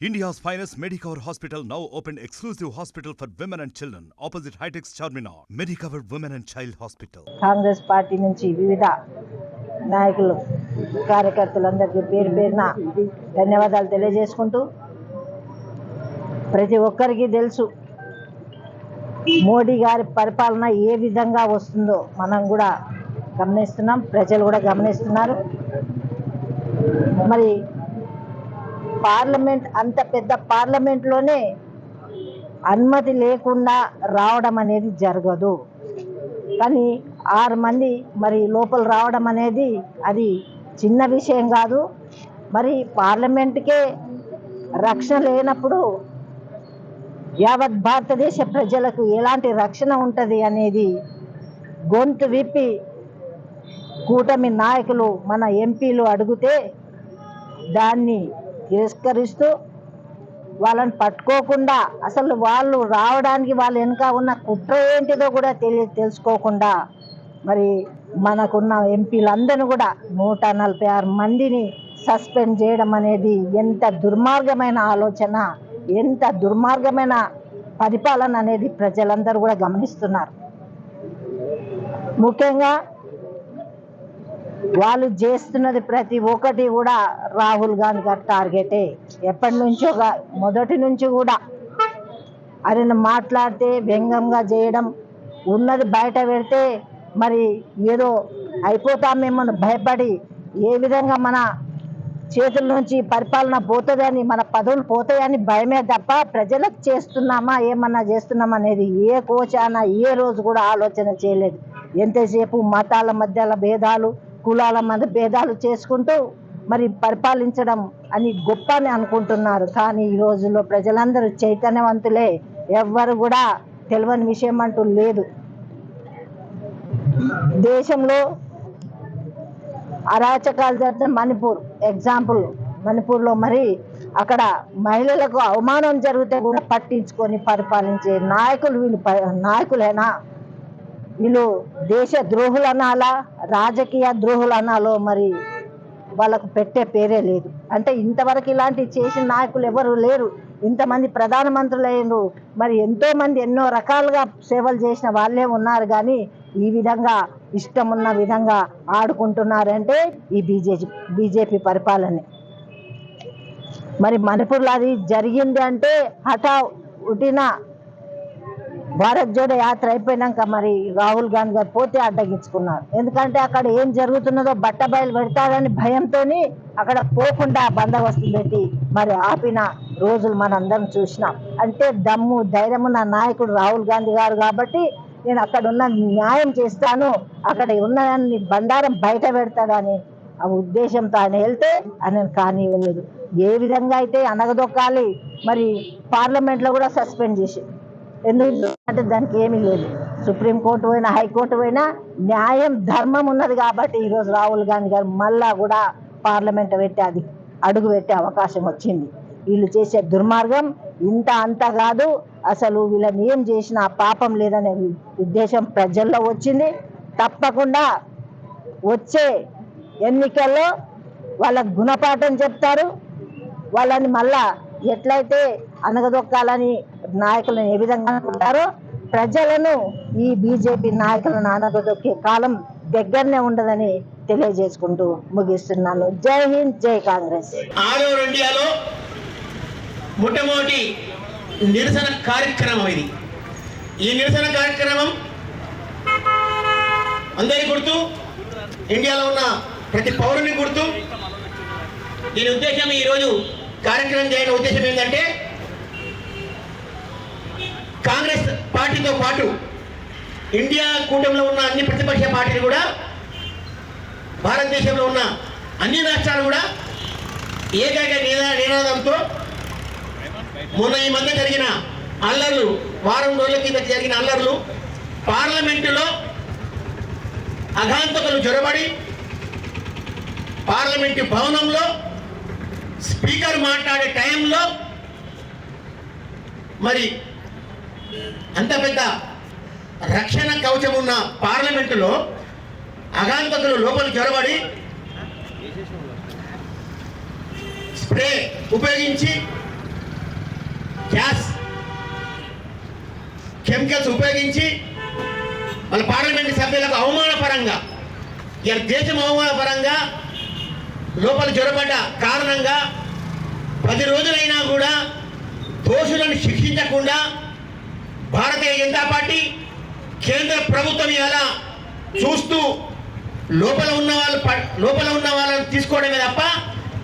India's finest Medicover hospital now open exclusive hospital for women and children opposite HITEX Charminar Medicover women and child hospital Congress party నుంచి వివిధ నాయకులు కార్యకర్తలందరికీ పేరు పేరున ధన్యవాదాలు తెలియజేసుకుంటూ ప్రతి ఒక్కరికి తెలుసు మోడీ గారి పరిపాలన ఏ విధంగా వస్తుందో మనం కూడా గమనిస్తున్నాం ప్రజలు కూడా గమనిస్తున్నారు మరి పార్లమెంట్ అంత పెద్ద పార్లమెంట్లోనే అనుమతి లేకుండా రావడం అనేది జరగదు. కానీ ఆరు మంది మరి లోపల రావడం అనేది అది చిన్న విషయం కాదు. మరి పార్లమెంట్కే రక్షణ లేనప్పుడు యావత్ భారతదేశ ప్రజలకు ఎలాంటి రక్షణ ఉంటుంది అనేది గొంతు విప్పి కూటమి నాయకులు మన ఎంపీలు అడిగితే దాన్ని తిరస్కరిస్తూ వాళ్ళని పట్టుకోకుండా అసలు వాళ్ళు రావడానికి వాళ్ళ వెనుక ఉన్న కుట్ర ఏంటిదో కూడా తెలియ తెలుసుకోకుండా మరి మనకున్న ఎంపీలందరినీ కూడా నూట నలభై ఆరు మందిని సస్పెండ్ చేయడం అనేది ఎంత దుర్మార్గమైన ఆలోచన ఎంత దుర్మార్గమైన పరిపాలన అనేది ప్రజలందరూ కూడా గమనిస్తున్నారు. ముఖ్యంగా వాళ్ళు చేస్తున్నది ప్రతి ఒక్కటి కూడా రాహుల్ గాంధీ గారి టార్గెటే ఎప్పటి నుంచో మొదటి నుంచి కూడా. ఆయన మాట్లాడితే వ్యంగ్యంగా చేయడం ఉన్నది బయట పెడితే మరి ఏదో అయిపోతామేమో భయపడి ఏ విధంగా మన చేతుల నుంచి పరిపాలన పోతుందని మన పదవులు పోతాయని భయమే తప్ప ప్రజలకు చేస్తున్నామా ఏమన్నా చేస్తున్నామా అనేది ఏ కోచాన ఏ రోజు కూడా ఆలోచన చేయలేదు. ఎంతసేపు మతాల మధ్యల భేదాలు కులాల మధ్య భేదాలు చేసుకుంటూ మరి పరిపాలించడం అని గొప్ప అని అనుకుంటున్నారు. కానీ ఈ రోజుల్లో ప్రజలందరూ చైతన్యవంతులే. ఎవ్వరు కూడా తెలియని విషయం అంటూ లేదు. దేశంలో అరాచకాలు జరిగిన మణిపూర్ ఎగ్జాంపుల్ మణిపూర్లో మరి అక్కడ మహిళలకు అవమానం జరిగితే కూడా పట్టించుకొని పరిపాలించే నాయకులు వీళ్ళు నాయకులేనా? వీళ్ళు దేశ ద్రోహులు అనాలా రాజకీయ ద్రోహులు అనాలో మరి వాళ్ళకు పెట్టే పేరే లేదు. అంటే ఇంతవరకు ఇలాంటి చేసిన నాయకులు ఎవరు లేరు. ఇంతమంది ప్రధానమంత్రులు అయినరు మరి ఎంతోమంది ఎన్నో రకాలుగా సేవలు చేసిన వాళ్ళే ఉన్నారు కానీ ఈ విధంగా ఇష్టం ఉన్న విధంగా ఆడుకుంటున్నారంటే ఈ బీజేపీ బీజేపీ పరిపాలనే. మరి మణిపూర్లో అది జరిగింది అంటే హఠా ఉటిన భారత్ జోడో యాత్ర అయిపోయినాక మరి రాహుల్ గాంధీ గారు పోతే అడ్డగించుకున్నారు. ఎందుకంటే అక్కడ ఏం జరుగుతున్నదో బట్ట బయలు పెడతారని భయంతో అక్కడ పోకుండా బందోబస్తు పెట్టి మరి ఆపిన రోజులు మనందరం చూసినాం. అంటే దమ్ము ధైర్యం ఉన్న నాయకుడు రాహుల్ గాంధీ గారు కాబట్టి నేను అక్కడ ఉన్న న్యాయం చేస్తాను అక్కడ ఉన్నదాన్ని బండారం బయట పెడతాడని ఆ ఉద్దేశంతో ఆయన వెళ్తే ఆయన కానివ్వలేదు ఏ విధంగా అయితే అనగదొక్కాలి మరి పార్లమెంట్లో కూడా సస్పెండ్ చేసి ఎందుకు? అంటే దానికి ఏమీ లేదు. సుప్రీంకోర్టు పోయినా హైకోర్టు పోయినా న్యాయం ధర్మం ఉన్నది కాబట్టి ఈరోజు రాహుల్ గాంధీ గారు మళ్ళా కూడా పార్లమెంట్ పెట్టి అది అడుగు పెట్టే అవకాశం వచ్చింది. వీళ్ళు చేసే దుర్మార్గం ఇంత అంత కాదు. అసలు వీళ్ళని ఏం చేసినా పాపం లేదనే ఉద్దేశం ప్రజల్లో వచ్చింది. తప్పకుండా వచ్చే ఎన్నికల్లో వాళ్ళకు గుణపాఠం చెప్తారు. వాళ్ళని మళ్ళా ఎట్లయితే అనగదొక్కాలని నాయకులను ఏ విధంగా అనుకుంటారో ప్రజలను ఈ బీజేపీ నాయకులను అనగదొక్కే కాలం దగ్గరనే ఉండదని తెలియజేసుకుంటూ ముగిస్తున్నాను. జై హింద్ జై కాంగ్రెస్. ఆల్ ఇండియాలో మొట్టమొదటి నిరసన కార్యక్రమం ఇది. ఈ నిరసన కార్యక్రమం అందరి గుర్తు ఇండియాలో ఉన్న ప్రతి పౌరుని గుర్తు. దీని ఉద్దేశం ఈరోజు కార్యక్రమం చేయడం ఉద్దేశం ఏంటంటే కాంగ్రెస్ పార్టీతో పాటు ఇండియా కూటమిలో ఉన్న అన్ని ప్రతిపక్ష పార్టీలు కూడా భారతదేశంలో ఉన్న అన్ని రాష్ట్రాలు కూడా ఏకైక నినాదంతో మొన్న ఈ మధ్య జరిగిన అల్లర్లు వారం రోజుల కింద జరిగిన అల్లర్లు పార్లమెంటులో అఘాంతకులు జొరబడి పార్లమెంటు భవనంలో స్పీకర్ మాట్లాడే టైంలో మరి అంత పెద్ద రక్షణ కవచం ఉన్న పార్లమెంటులో అగాంతకులు లోపలికి చొరబడి స్ప్రే ఉపయోగించి గ్యాస్ కెమికల్స్ ఉపయోగించి వాళ్ళ పార్లమెంట్ సభ్యులకు అవమానపరంగా ఇలా దేశం అవమానపరంగా లోపల జ్వరపడ్డ కారణంగా పది రోజులైనా కూడా దోషులను శిక్షించకుండా భారతీయ జనతా పార్టీ కేంద్ర ప్రభుత్వం ఇలా చూస్తూ లోపల ఉన్న వాళ్ళు ప- లోపల ఉన్న వాళ్ళని తీసుకోవడమే తప్ప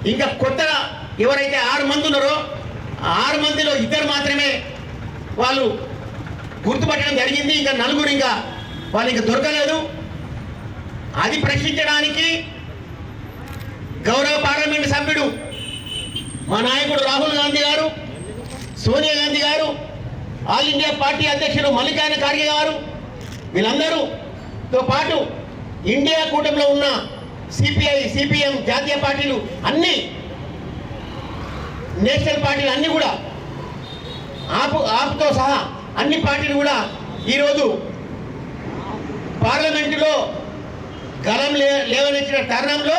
ఇంకా కొత్తగా ఎవరైతే ఆరు మంది ఉన్నారో ఆరు మందిలో ఇద్దరు మాత్రమే వాళ్ళు గుర్తుపట్టడం జరిగింది. ఇంకా నలుగురు ఇంకా వాళ్ళు ఇంకా దొరకలేదు. అది ప్రశ్నించడానికి గౌరవ పార్లమెంట్ సభ్యుడు మా నాయకుడు రాహుల్ గాంధీ గారు సోనియా గాంధీ గారు ఆల్ ఇండియా పార్టీ అధ్యక్షుడు మల్లికార్జున ఖార్గే గారు వీళ్ళందరూతో పాటు ఇండియా కూటమిలో ఉన్న సిపిఐ సిపిఎం జాతీయ పార్టీలు అన్ని నేషనల్ పార్టీలు అన్ని కూడా ఆపు ఆపుతో సహా అన్ని పార్టీలు కూడా ఈరోజు పార్లమెంటులో గలం లే లేవనెచ్చిన తరుణంలో